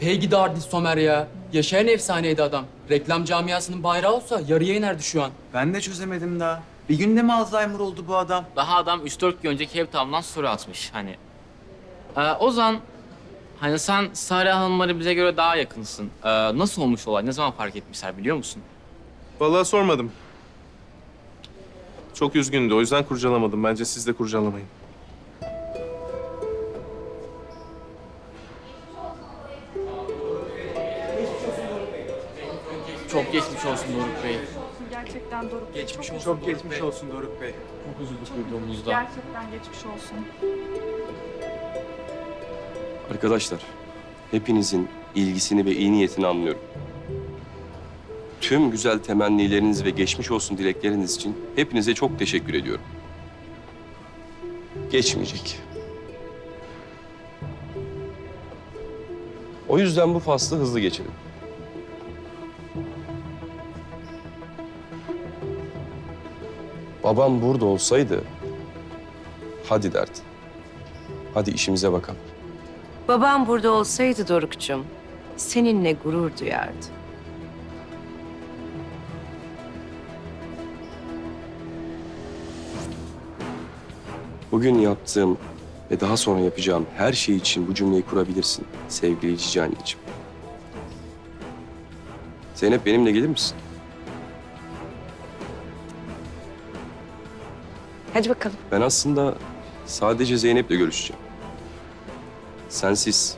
Hey gidi artist Somer ya. Yaşayan efsaneydi adam. Reklam camiasının bayrağı olsa yarıya inerdi şu an. Ben de çözemedim daha. Bir günde mi Alzheimer oldu bu adam? Daha adam 3-4 gün önce Cape Town'dan soru atmış hani. Ee, Ozan, hani sen Sare Hanımları bize göre daha yakınsın. Ee, nasıl olmuş olay? Ne zaman fark etmişler biliyor musun? Vallahi sormadım. Çok üzgündü. O yüzden kurcalamadım. Bence siz de kurcalamayın. Çok geçmiş olsun Doruk Bey. Gerçekten Doruk Bey. Geçmiş çok olsun. Çok geçmiş olsun Doruk Bey. Çok üzüldük duyduğumuzda. Gerçekten geçmiş olsun. Arkadaşlar, hepinizin ilgisini ve iyi niyetini anlıyorum. Tüm güzel temennileriniz ve geçmiş olsun dilekleriniz için hepinize çok teşekkür ediyorum. Geçmeyecek. O yüzden bu faslı hızlı geçelim. Babam burada olsaydı, hadi derdi. Hadi işimize bakalım. Babam burada olsaydı Doruk'cum, seninle gurur duyardı. Bugün yaptığım ve daha sonra yapacağım her şey için bu cümleyi kurabilirsin sevgili cici anneciğim. Zeynep benimle gelir misin? Hadi bakalım. Ben aslında sadece Zeynep'le görüşeceğim. Sensiz.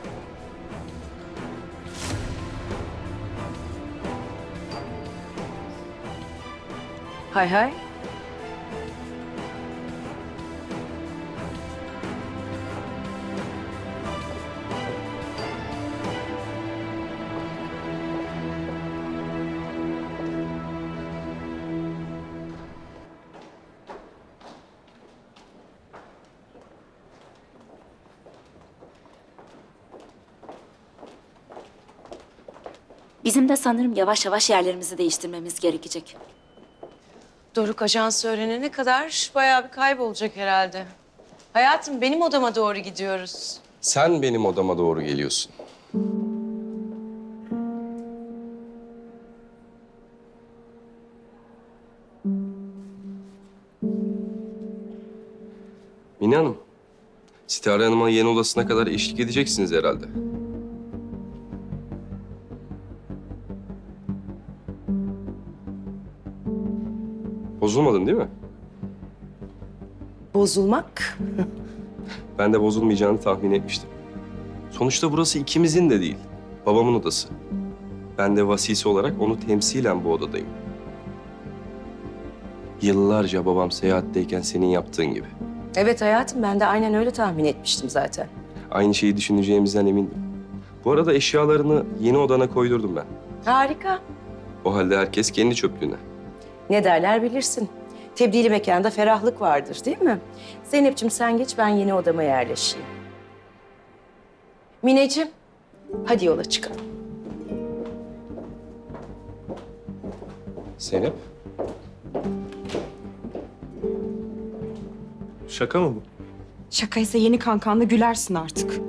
Hay hay. Bizim de sanırım yavaş yavaş yerlerimizi değiştirmemiz gerekecek. Doruk ajansı öğrenene kadar bayağı bir kaybolacak herhalde. Hayatım benim odama doğru gidiyoruz. Sen benim odama doğru geliyorsun. Mine Hanım, Sitare Hanım'a yeni odasına kadar eşlik edeceksiniz herhalde. Bozulmadın değil mi? Bozulmak? Ben de bozulmayacağını tahmin etmiştim. Sonuçta burası ikimizin de değil, babamın odası. Ben de vasisi olarak onu temsilen bu odadayım. Yıllarca babam seyahatteyken senin yaptığın gibi. Evet hayatım ben de aynen öyle tahmin etmiştim zaten. Aynı şeyi düşüneceğimizden emindim. Bu arada eşyalarını yeni odana koydurdum ben. Harika. O halde herkes kendi çöplüğüne. Ne derler bilirsin. Tebdili mekanda ferahlık vardır değil mi? Zeynep'ciğim sen geç ben yeni odama yerleşeyim. Mineciğim hadi yola çıkalım. Zeynep, Şaka mı bu? Şakaysa yeni kankanla gülersin artık.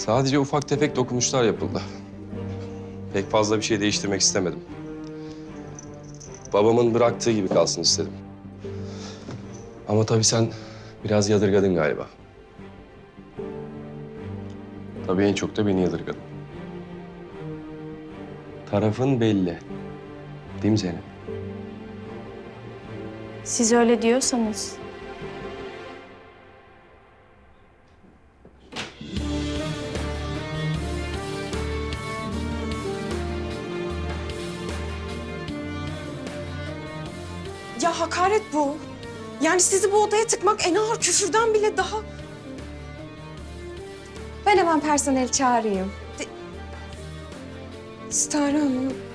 Sadece ufak tefek dokunuşlar yapıldı. Pek fazla bir şey değiştirmek istemedim. Babamın bıraktığı gibi kalsın istedim. Ama tabii sen biraz yadırgadın galiba. Tabii en çok da beni yadırgadın. Tarafın belli. Değil mi Zeynep? Siz öyle diyorsanız. Bu. Yani sizi bu odaya tıkmak en ağır küfürden bile daha... Ben hemen personel çağırayım. De... Stare Hanım.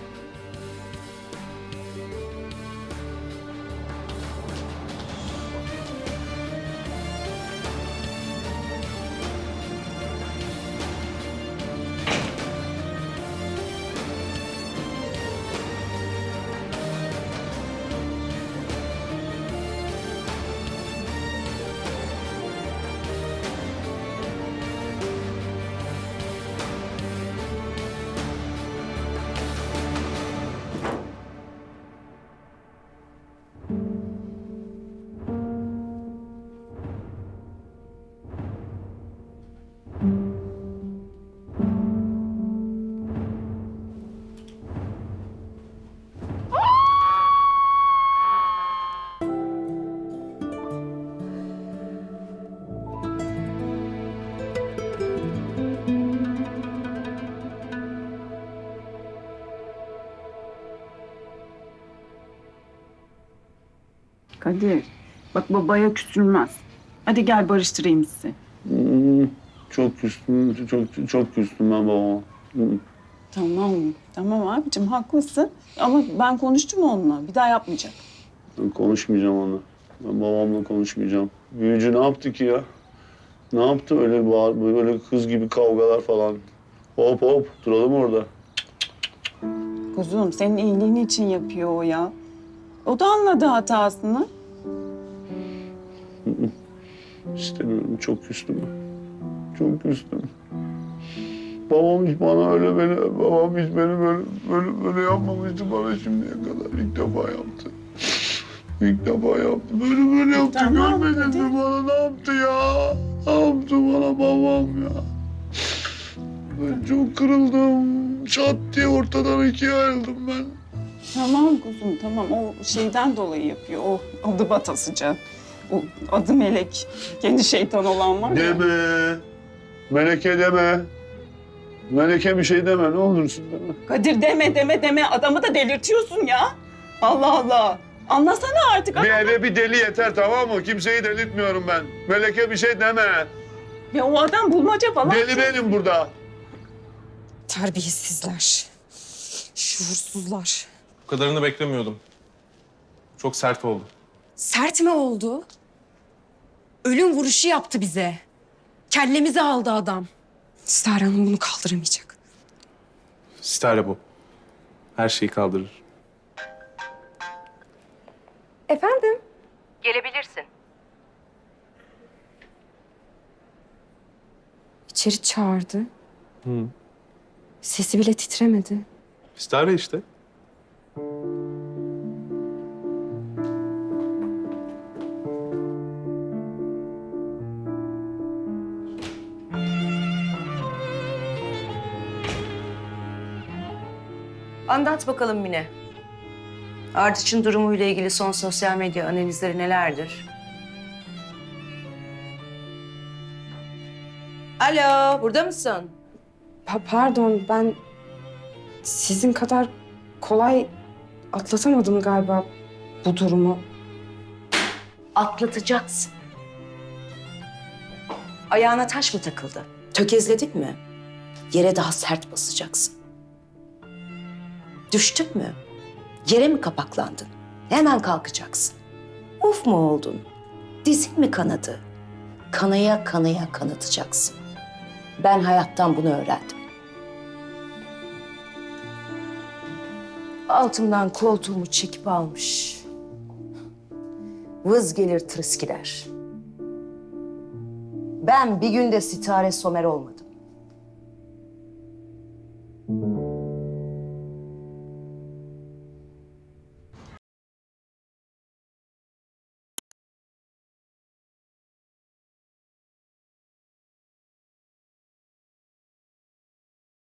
Kadir, bak babaya küsülmez. Hadi gel barıştırayım sizi. Hmm, Çok küstüm, çok çok küstüm ben babama. Hmm. Tamam, tamam abicim haklısın. Ama ben konuştum onunla. Bir daha yapmayacak. Ben konuşmayacağım onunla. Ben babamla konuşmayacağım. Büyücü ne yaptı ki ya? Ne yaptı öyle bağır, böyle kız gibi kavgalar falan. Hop hop duralım orada. Kuzum senin iyiliğin için yapıyor o ya. O da anladı hatasını. İstemiyorum çok küstüm. Çok küstüm. Babam hiç bana öyle beni, babam hiç beni böyle, böyle, böyle yapmamıştı bana şimdiye kadar. İlk defa yaptı. İlk defa yaptı. Böyle böyle yaptı. Tamam, Görmedin mi bana ne yaptı ya? Ne yaptı bana babam ya? Ben çok kırıldım. Çat diye ortadan ikiye ayrıldım ben. Tamam kuzum tamam. O şeyden dolayı yapıyor. O adı batasıca. O adı melek. Kendi şeytan olan var ya. Deme. Meleke deme. Meleke bir şey deme ne olursun deme. Kadir deme deme deme. Adamı da delirtiyorsun ya. Allah Allah. Anlasana artık. Bir eve bir deli yeter tamam mı? Kimseyi delirtmiyorum ben. Meleke bir şey deme. Ya o adam bulmaca falan. Deli benim burada. Terbiyesizler. Şuursuzlar. Bu kadarını beklemiyordum. Çok sert oldu. Sert mi oldu? Ölüm vuruşu yaptı bize. Kellemizi aldı adam. Star Hanım bunu kaldıramayacak. Stare bu. Her şeyi kaldırır. Efendim? Gelebilirsin. İçeri çağırdı. Hı. Sesi bile titremedi. Stare işte. Anlat bakalım Mine. Ardıç'ın durumuyla ilgili son sosyal medya analizleri nelerdir? Alo, burada mısın? Pa- pardon ben sizin kadar kolay atlatamadım galiba bu durumu. Atlatacaksın. Ayağına taş mı takıldı? Tökezledin mi? Yere daha sert basacaksın. Düştün mü? Yere mi kapaklandın? Hemen kalkacaksın. Uf mu oldun? Dizin mi kanadı? Kanaya kanaya kanatacaksın. Ben hayattan bunu öğrendim. Altımdan koltuğumu çekip almış. Vız gelir tırıs gider. Ben bir günde sitare somer olmadım.